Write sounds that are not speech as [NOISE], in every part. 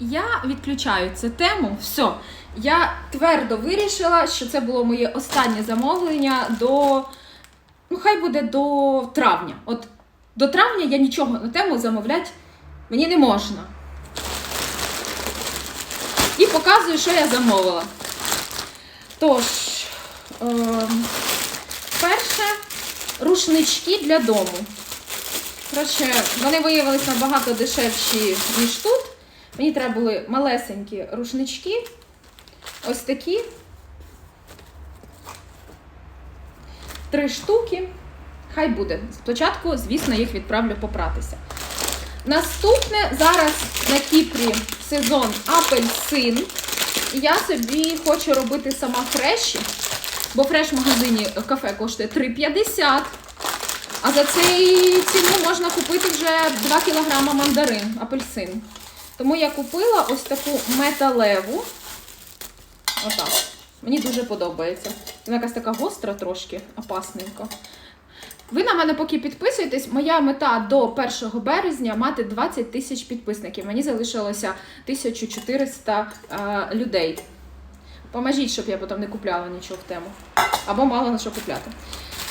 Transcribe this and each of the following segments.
я відключаю цю тему. Все. Я твердо вирішила, що це було моє останнє замовлення до. Ну, хай буде до травня. От до травня я нічого на тему замовляти мені не можна. І показую, що я замовила. Тож, ем, перше, рушнички для дому. Коротше, вони виявилися набагато дешевші, ніж тут. Мені треба були малесенькі рушнички. Ось такі. Три штуки. Хай буде. Спочатку, звісно, їх відправлю попратися. Наступне зараз на Кіпрі сезон апельсин. Я собі хочу робити сама фреші, бо фреш в магазині кафе коштує 3,50. А за цей ціну можна купити вже 2 кг мандарин, апельсин. Тому я купила ось таку металеву. Отак. Мені дуже подобається. Вона якась така гостра трошки, опасненько. Ви на мене поки підписуєтесь. Моя мета до 1 березня мати 20 тисяч підписників. Мені залишилося 1400 е, людей. Поможіть, щоб я потім не купляла нічого в тему. Або мало на що купляти.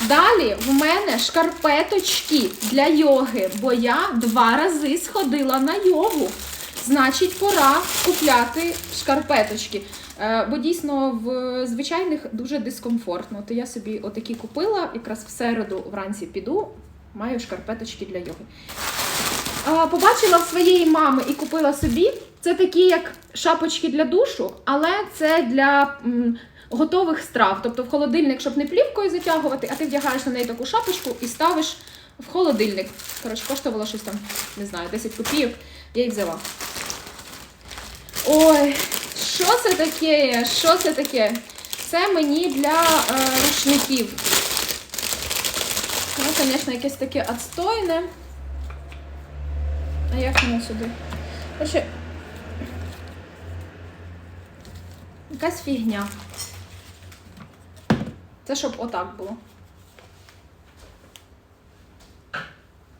Далі в мене шкарпеточки для йоги, бо я два рази сходила на йогу. Значить, пора купляти шкарпеточки. Е, бо дійсно в звичайних дуже дискомфортно. То я собі отакі купила, якраз в середу вранці піду, маю шкарпеточки для йоги. Побачила в своєї мами і купила собі. Це такі, як шапочки для душу, але це для готових страв. Тобто в холодильник, щоб не плівкою затягувати, а ти вдягаєш на неї таку шапочку і ставиш в холодильник. Коротше, коштувало щось там, не знаю, 10 копійок. Я їх взяла. Ой, що це таке? Що це таке? Це мені для е, рушників. Ну, звісно, якесь таке отстойне. А як воно сюди? Короче, якась фігня. Це щоб отак було.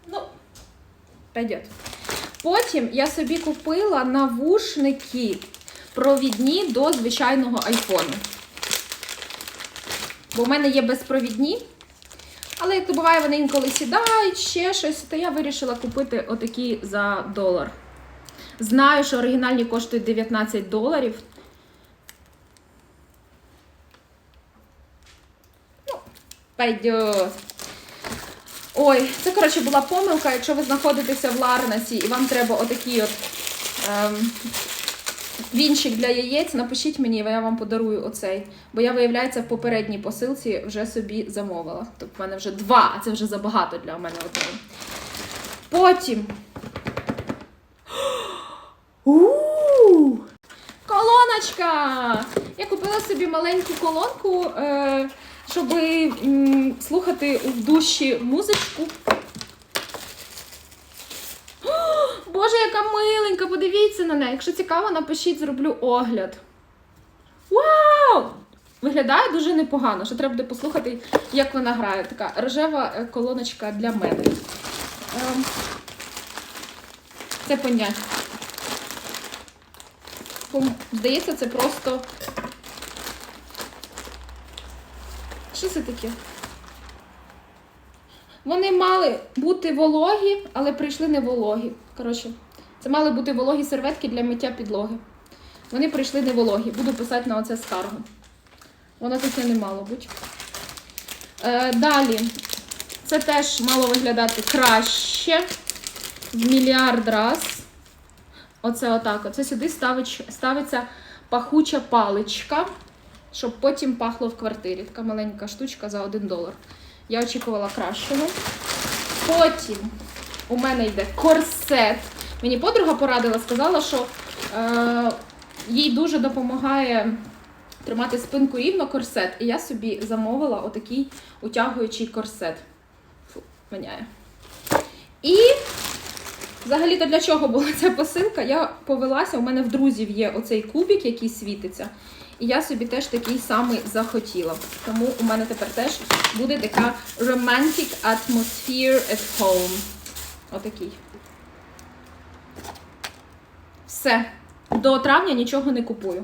Ну, пойдет. Потім я собі купила навушники провідні до звичайного айфону. Бо в мене є безпровідні. Але як то буває, вони інколи сідають, ще щось, то я вирішила купити отакі за долар. Знаю, що оригінальні коштують 19 доларів. Ну, пойдет. Ой, це, коротше, була помилка. Якщо ви знаходитеся в Ларнасі і вам треба отакий от ем, вінчик для яєць, напишіть мені, я вам подарую оцей. Бо я, виявляється, в попередній посилці вже собі замовила. Тобто в мене вже два, а це вже забагато для мене одного. Потім. [GASPS] У! Колоночка! Я купила собі маленьку колонку, е, щоб слухати в душі музичку. О, Боже, яка миленька! Подивіться на неї. Якщо цікаво, напишіть, зроблю огляд. Вау! Виглядає дуже непогано. Що треба буде послухати, як вона грає. Така рожева е, колоночка для мене. Ем, Це понять. Здається, це просто. Що це таке? Вони мали бути вологі, але прийшли не вологі. Коротше, це мали бути вологі серветки для миття підлоги. Вони прийшли не вологі. Буду писати на оце скаргу. Воно таке не мало бути. Е, далі. Це теж мало виглядати краще. В мільярд раз. Оце отак. Оце сюди ставить, ставиться пахуча паличка, щоб потім пахло в квартирі. Така маленька штучка за 1 долар. Я очікувала кращого. Потім у мене йде корсет. Мені подруга порадила, сказала, що е, їй дуже допомагає тримати спинку рівно корсет. І я собі замовила отакий утягуючий корсет. Фу, воняє. І Взагалі-то для чого була ця посилка? Я повелася, у мене в друзів є оцей кубик, який світиться. І я собі теж такий самий захотіла. Тому у мене тепер теж буде така romantic atmosphere at home. Отакий. Все. До травня нічого не купую.